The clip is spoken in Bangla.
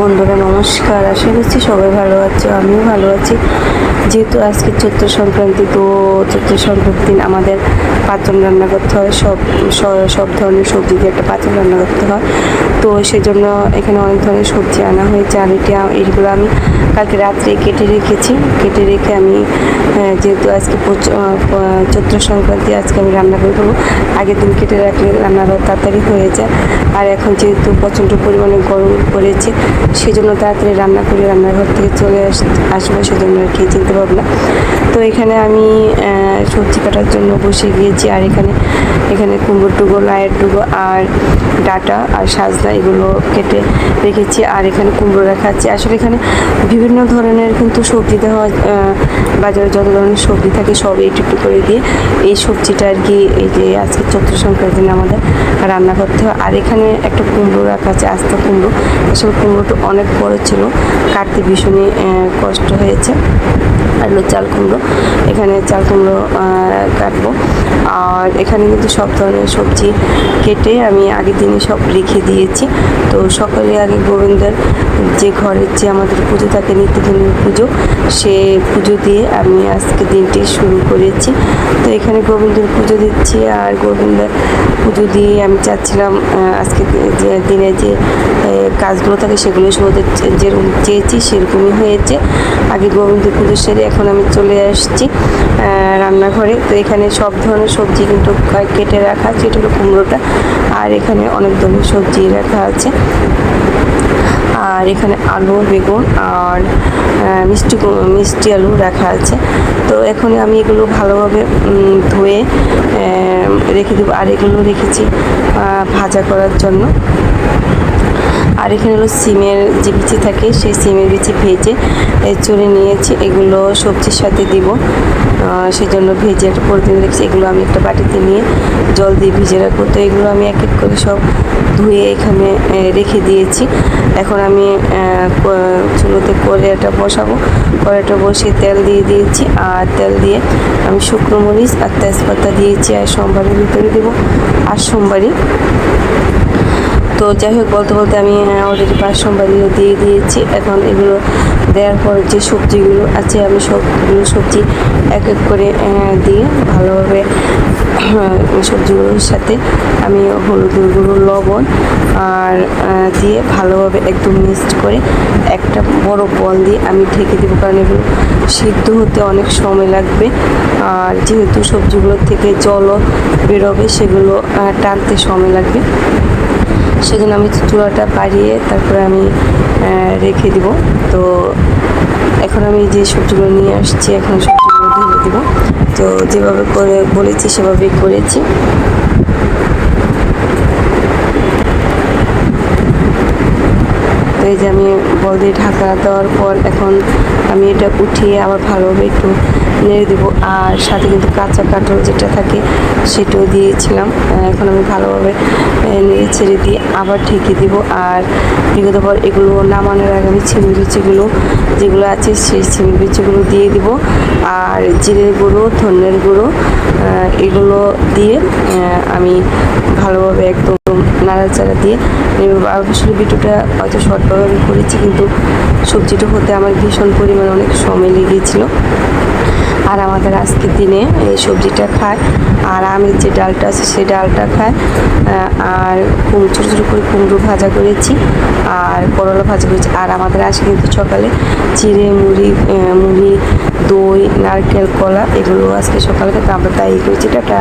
বন্ধুরা, নমস্কার। আশা করছি সবাই ভালো আছো, আমিও ভালো আছি। যেহেতু আজকে চৈত্র সংক্রান্তি, তো চৈত্র সংক্রান্তির দিন আমাদের পাচন রান্না করতে হয়। সব সব ধরনের সবজি দিয়ে একটা পাচন রান্না করতে হয়। তো সেজন্য এখানে অনেক ধরনের সবজি আনা হয়েছে। আর এটা এইগুলো আমি কালকে রাত্রে কেটে রেখেছি। কেটে রেখে আমি যেহেতু আজকে চৈত্র সংক্রান্তি, আজকে আমি রান্না করে দেবো। আগের দিন কেটে রাখলে রান্নাটা তাড়াতাড়ি হয়ে যায়। আর এখন যেহেতু প্রচণ্ড পরিমাণে গরম পড়েছে সেজন্য তাড়াতাড়ি রান্না করে রান্নাঘর থেকে চলে আস, আসব, সেজন্য আর কি চিনতে ভাবনা। তো এখানে আমি সবজি কাটার জন্য বসে গিয়েছি, আর এখানে এখানে কুমড়োর ডুগো লায়ের ডুগো আর ডাটা আর সাজনা এগুলো কেটে রেখেছি, আর এখানে কুমড়ো রাখা আছে। আসলে এখানে বিভিন্ন ধরনের কিন্তু সবজি দেওয়া বাজারে যত ধরনের সবজি থাকে সব একটু একটু করে দিয়ে এই সবজিটা আর কি, এই যে আজকে চৈত্র সংক্রান্তির দিন আমাদের রান্না করতে হয়। আর এখানে একটা কুমড়ো রাখা আছে, আস্ত কুমড়ো। আসলে কুমড়োটা অনেক বড় ছিল। কাটতে ভীষণই কষ্ট হয়েছে। আর হলো চাল কুমড়ো এখানে চাল কুমড়ো কাটবো। আর এখানে কিন্তু সব ধরনের সবজি কেটে আমি আগের দিনে সব রেখে দিয়েছি। তো সকালে আগে গোবিন্দের যে ঘরের যে আমাদের পুজো থাকে, নিত্যদিনের পুজো, সে পুজো দিয়ে আমি আজকে দিনটি শুরু করেছি। তো এখানে গোবিন্দের পুজো দিচ্ছি আর গোবিন্দের পুজো দিয়ে আমি চাচ্ছিলাম আজকে যে দিনে যে কাজগুলো থাকে সেগুলো সহজে যেরকম চেয়েছি সেরকমই হয়েছে। আগে গোবিন্দ পুজো সেরে এখন আমি চলে আসছি রান্নাঘরে। তো এখানে সব ধরনের সবজি কিন্তু কেটে রাখা আছে, এটা হলো কুমড়োটা। আর এখানে অনেক ধরনের সবজি রাখা আছে। আর এখানে আলু, বেগুন আর মিষ্টি মিষ্টি আলু রাখা আছে। তো এখন আমি এগুলো ভালোভাবে ধুয়ে রেখে দেবো। আর এগুলো রেখেছি ভাজা করার জন্য। আর এখানে হলো সিমের যে বিচি থাকে, সেই সিমের বিচি ভেজে চুরে নিয়েছি। এগুলো সবজির সাথে দিব। সেই জন্য ভেজে একটা পলিথিনে রেখেছি। এগুলো আমি একটা বাটিতে নিয়ে জল দিয়ে ভিজে রাখব। তো এগুলো আমি এক এক করে সব ধুয়ে এখানে রেখে দিয়েছি। এখন আমি চুলোতে কড়াইটা বসাবো। কড়াইটা বসিয়ে তেল দিয়ে দিয়েছি। আর তেল দিয়ে আমি শুকনো মরিচ আর তেজপাতা দিয়েছি। আর সোমবারের ভিতরে দেবো। আর সোমবারই তো যাই হোক, বলতে বলতে আমি অলরেডি পাঁচ সোমবারিও দিয়ে দিয়েছি। এখন এগুলো দেওয়ার পর যে সবজিগুলো আছে, আমি সবগুলো সবজি এক এক করে দিয়ে ভালোভাবে সবজিগুলোর সাথে আমি হলুদের গুঁড়ো, লবণ আর দিয়ে ভালোভাবে একদম মিক্সড করে একটা বড় বল দিয়ে আমি ঢেকে দেবো। কারণ এগুলো সিদ্ধ হতে অনেক সময় লাগবে। আর যেহেতু সবজিগুলোর থেকে জলও বেরোবে, সেগুলো টানতে সময় লাগবে। সেজন্য আমি চূড়াটা বাড়িয়ে তারপরে আমি রেখে দিব। তো এখন আমি যে সবজিগুলো নিয়ে আসছি, এখন সবজিগুলো ঢেলে দিব। তো যেভাবে করে, বলেছি সেভাবেই করেছি। এই যে আমি বল দিয়ে ঢাকা দেওয়ার পর এখন আমি এটা উঠিয়ে আবার ভালোভাবে একটু নেড়ে দেবো। আর সাথে কিন্তু কাঁচা কাঠল যেটা থাকে সেটাও দিয়েছিলাম। এখন আমি ভালোভাবে নেড়ে ছেড়ে দিয়ে আবার ঢেকে দিব। আর পর এগুলো নামানোর আগে আমি ছিমি বিচিগুলো, যেগুলো আছে সেই ছিমি বিচিগুলো দিয়ে দিব। আর জিরের গুঁড়ো ধনের গুঁড়ো এগুলো দিয়ে আমি ভালোভাবে একদম নাড়াচাড়া দিয়ে। আসলে ভিডিওটা হয়তো শর্টভাবে আমি করেছি, কিন্তু সবজিটা হতে আমার ভীষণ পরিমাণ অনেক সময় লেগেছিল। আর আমাদের আজকের দিনে এই সবজিটা খায়, আর আমি যে ডালটা আছে সেই ডালটা খায় আর ছোটো ছোটো করে কুমড়ো ভাজা করেছি, আর করলা ভাজা করেছি। আর আমাদের আজকে কিন্তু সকালে চিড়ে, মুড়ি মুড়ি, দই, নারকেল, কলা, এগুলো আজকে সকালে খেতে আমরা তাই করেছি। টাটা!